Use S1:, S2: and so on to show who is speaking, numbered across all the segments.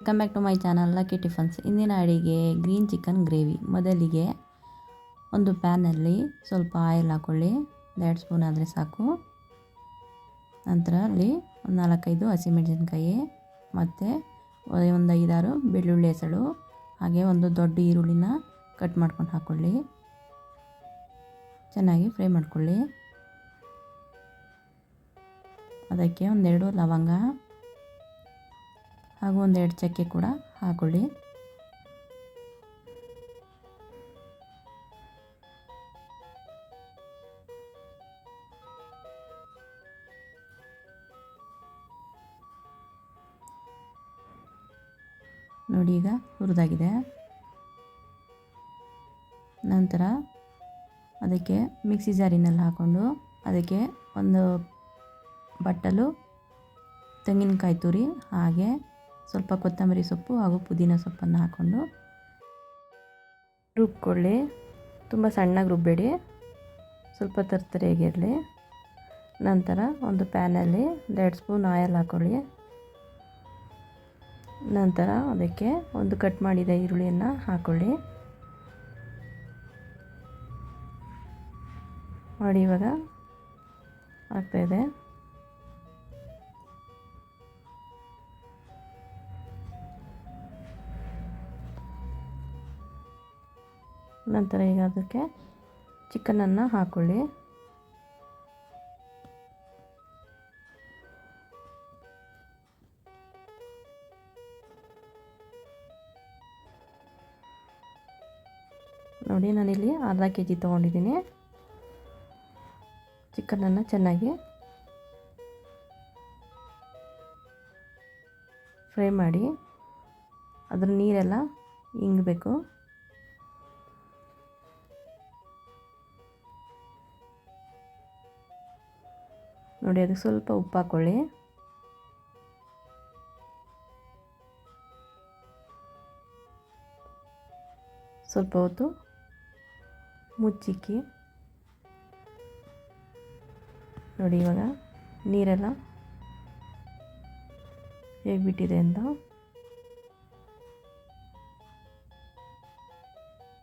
S1: Welcome back to my channel lucky tiffins ಇಂದಿನ ಅಡಿಗೆ green chicken gravy ಮೊದಲಿಗೆ ಒಂದು ಪ್ಯಾನಲ್ಲಿ ಸ್ವಲ್ಪ ಆಯಿಲ್ ಹಾಕ್ಕೊಳ್ಳಿ ಎರಡು ಸ್ಪೂನ್ ಆದರೆ ಸಾಕು. ನಂತರ ಅಲ್ಲಿ ಒಂದು ನಾಲ್ಕೈದು ಹಸಿಮೆಣಸಿನ್ಕಾಯಿ, ಮತ್ತು ಒಂದು ಐದಾರು ಬೆಳ್ಳುಳ್ಳಿ ಹೆಸಳು, ಹಾಗೆ ಒಂದು ದೊಡ್ಡ ಈರುಳ್ಳಿನ ಕಟ್ ಮಾಡ್ಕೊಂಡು ಹಾಕ್ಕೊಳ್ಳಿ ಚೆನ್ನಾಗಿ ಫ್ರೈ ಮಾಡ್ಕೊಳ್ಳಿ. ಅದಕ್ಕೆ ಒಂದೆರಡು ಲವಂಗ ಹಾಗೂ ಎರಡು ಚಕ್ಕೆ ಕೂಡ ಹಾಕೊಳ್ಳಿ. ನೋಡಿ ಈಗ ಹುರಿದಾಗಿದೆ. ನಂತರ ಅದಕ್ಕೆ ಮಿಕ್ಸಿ ಜಾರಿನಲ್ಲಿ ಹಾಕ್ಕೊಂಡು ಅದಕ್ಕೆ ಒಂದು ಬಟ್ಟಲು ತೆಂಗಿನಕಾಯಿ ತುರಿ ಹಾಗೆ ಸ್ವಲ್ಪ ಕೊತ್ತಂಬರಿ ಸೊಪ್ಪು ಹಾಗೂ ಪುದೀನ ಸೊಪ್ಪನ್ನು ಹಾಕ್ಕೊಂಡು ರುಬ್ಕೊಳ್ಳಿ. ತುಂಬ ಸಣ್ಣಗೆ ರುಬ್ಬೇಡಿ. ಸ್ವಲ್ಪ ತರ್ತರಿಯಾಗಿರಲಿ ನಂತರ ಒಂದು ಪ್ಯಾನಲ್ಲಿ ಎರಡು ಸ್ಪೂನ್ ಆಯಿಲ್ ಹಾಕ್ಕೊಳ್ಳಿ ನಂತರ ಅದಕ್ಕೆ ಒಂದು ಕಟ್ ಮಾಡಿದ ಈರುಳ್ಳಿಯನ್ನು ಹಾಕ್ಕೊಳ್ಳಿ ನೋಡಿ ಇವಾಗ ಆಗ್ತಾಯಿದೆ ನಂತರ ಈಗ ಅದಕ್ಕೆ ಚಿಕನನ್ನು ಹಾಕ್ಕೊಳ್ಳಿ ನೋಡಿ, ನಾನಿಲ್ಲಿ ಅರ್ಧ ಕೆ ಜಿ ತೊಗೊಂಡಿದ್ದೀನಿ. ಚಿಕನನ್ನು ಚೆನ್ನಾಗಿ ಫ್ರೈ ಮಾಡಿ, ಅದ್ರ ನೀರೆಲ್ಲ ಇಂಗಬೇಕು. ನೋಡಿ, ಅದಕ್ಕೆ ಸ್ವಲ್ಪ ಉಪ್ಪು ಹಾಕ್ಕೊಳ್ಳಿ ಸ್ವಲ್ಪ ಹೊತ್ತು ಮುಚ್ಚಿಕ್ಕಿ. ನೋಡಿ, ಇವಾಗ ನೀರೆಲ್ಲ ಹೇಗೆ ಬಿಟ್ಟಿದೆ ಅಂತ.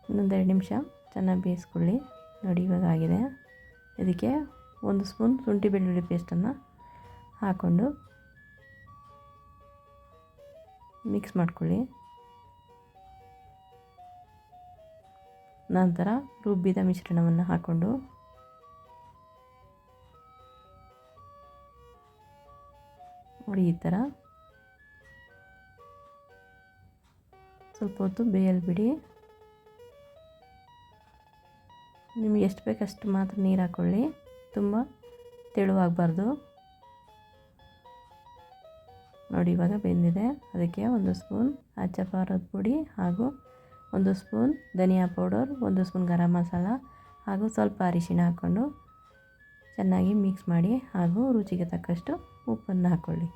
S1: ಇನ್ನೊಂದೆರಡು ನಿಮಿಷ ಚೆನ್ನಾಗಿ ಬೇಯಿಸ್ಕೊಳ್ಳಿ. ನೋಡಿ, ಇವಾಗ ಆಗಿದೆ. ಇದಕ್ಕೆ ಒಂದು ಸ್ಪೂನ್ ಶುಂಠಿ ಬೆಳ್ಳುಳ್ಳಿ ಪೇಸ್ಟನ್ನು ಹಾಕ್ಕೊಂಡು ಮಿಕ್ಸ್ ಮಾಡ್ಕೊಳ್ಳಿ. ನಂತರ ರುಬ್ಬಿದ ಮಿಶ್ರಣವನ್ನು ಹಾಕ್ಕೊಂಡು ನೋಡಿ ಈ ಥರ ಸ್ವಲ್ಪ ಹೊತ್ತು ಬೇಯಲು ಬಿಡಿ ನಿಮಗೆ ಎಷ್ಟು ಬೇಕಷ್ಟು ಮಾತ್ರ ನೀರು ಹಾಕ್ಕೊಳ್ಳಿ. ತುಂಬ ತೆಳುವಾಗಬಾರ್ದು. ನೋಡಿ, ಇವಾಗ ಬೆಂದಿದೆ. ಅದಕ್ಕೆ ಒಂದು ಸ್ಪೂನ್ ಅಚ್ಚ ಖಾರದ ಪುಡಿ ಹಾಗೂ ಒಂದು ಸ್ಪೂನ್ ಧನಿಯಾ ಪೌಡರ್, ಒಂದು ಸ್ಪೂನ್ ಗರಂ ಮಸಾಲ ಹಾಗೂ ಸ್ವಲ್ಪ ಅರಿಶಿಣ ಹಾಕ್ಕೊಂಡು ಚೆನ್ನಾಗಿ ಮಿಕ್ಸ್ ಮಾಡಿ ಹಾಗೂ ರುಚಿಗೆ ತಕ್ಕಷ್ಟು ಉಪ್ಪನ್ನು ಹಾಕ್ಕೊಳ್ಳಿ.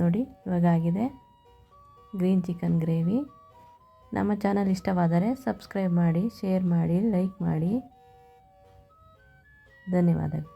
S1: ನೋಡಿ, ಇವಾಗ ಆಗಿದೆ ಗ್ರೀನ್ ಚಿಕನ್ ಗ್ರೇವಿ. ನಮ್ಮ ಚಾನಲ್ ಇಷ್ಟವಾದರೆ ಸಬ್ಸ್ಕ್ರೈಬ್ ಮಾಡಿ, ಶೇರ್ ಮಾಡಿ, ಲೈಕ್ ಮಾಡಿ. ధన్యవాదాలు.